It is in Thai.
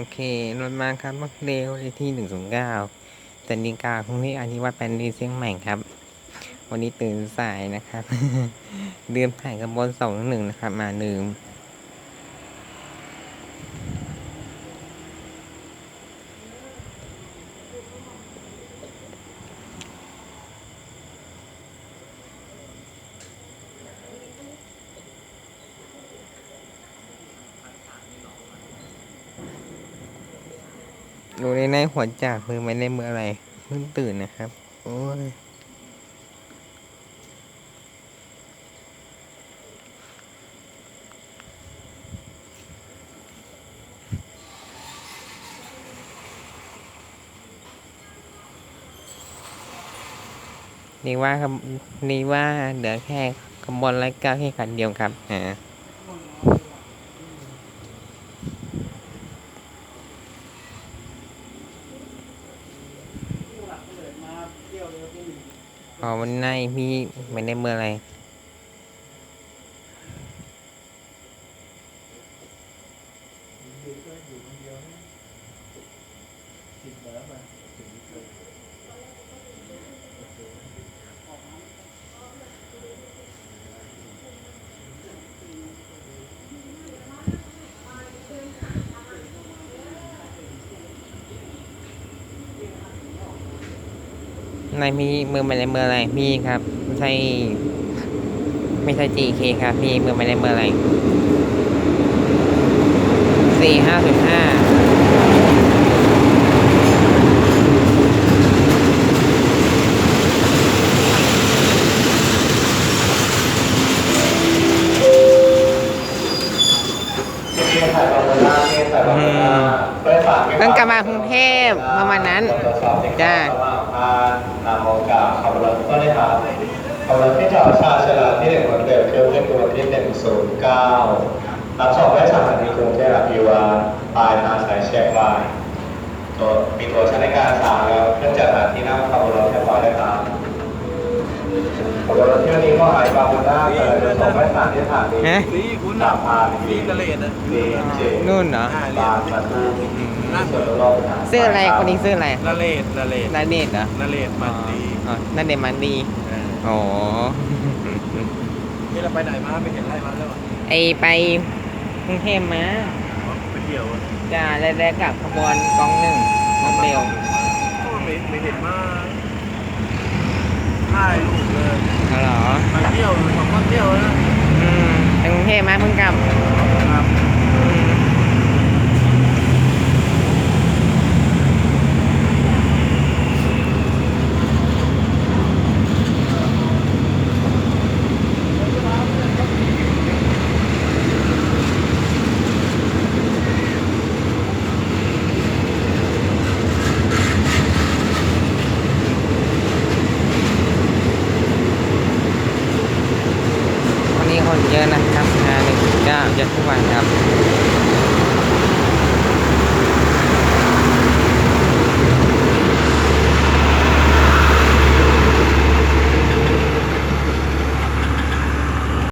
อเครถมาครับรถเร็วเลขที่หนึ่งศูนย์เก้าจันดีกาคงที่อันิวัตรแปนดีเชียงใหม่ครับ วันนี้ตื่นสายนะครับ เดือมถ่ายกระบวนสองหนึ่งนะครับ มาหนึ่ง ในในหัวจากมือไม่ได้มืออะไรเพิ่งตื่นนะครับ โอ้ยนี่ว่าครับนี่ว่าเหลือแค่ขบวนไร้เก้าแค่คันเดียวครับอ่า อ๋อวันในมีไม่ในเมืองอะไร ในมีมืองอะไรเมื่ออะไรมีครับไม่ใช่ไม่ใช่ GK ครับมีมืองอะไรเมื่ออะไรสี่ห้าสิบห้า ต้องกลับมากรุงเทพประมาณนั้นจ้านามโอาสขับรถที่จอดชาชลาที่หนึ่งวันเกิดเครื่องขึ้นตัวที่หนึ่งศูนย์เก้ารับส่งได้สถานีกรุงเทพอภิวาปลายทางสายเชียงรายตัวมีตัวชั้นในการสามแล้วเครื่องจัดหาที่นั่งขับรถเรียบร้อยแล้วครับ ขับรถเที่ยวนี้ก็หายบางวันได้แต่จะส่งได้สถานที่สถานีฮะสีคุณสาน่ะมพานสีกระเลดนะดีเจนู่นเหรอบางประตูนั่นส่วนโลกเสื้ออะไรคนนี้เสื้ออะไรละเลดละเลดนาเดชน์เหรอละเลดมันดีอ๋อนาเดชน์มันดีเอออ๋อนี่เราไปไหนมาไปเห็นอะไรมาแล้วเหรอไอไปกรุงเทพมาอ๋อไปเที่ยวอะจะแรกๆกับขบวนกองหนึ่งรถเร็วโอ้ไม่ไม่เห็นมาถ่ายรูป ที่ยวเลยสองคนเที่ยวนะอืมไปกรุงเทพมาเพิ่งกลับเ dân của Hoàng Nam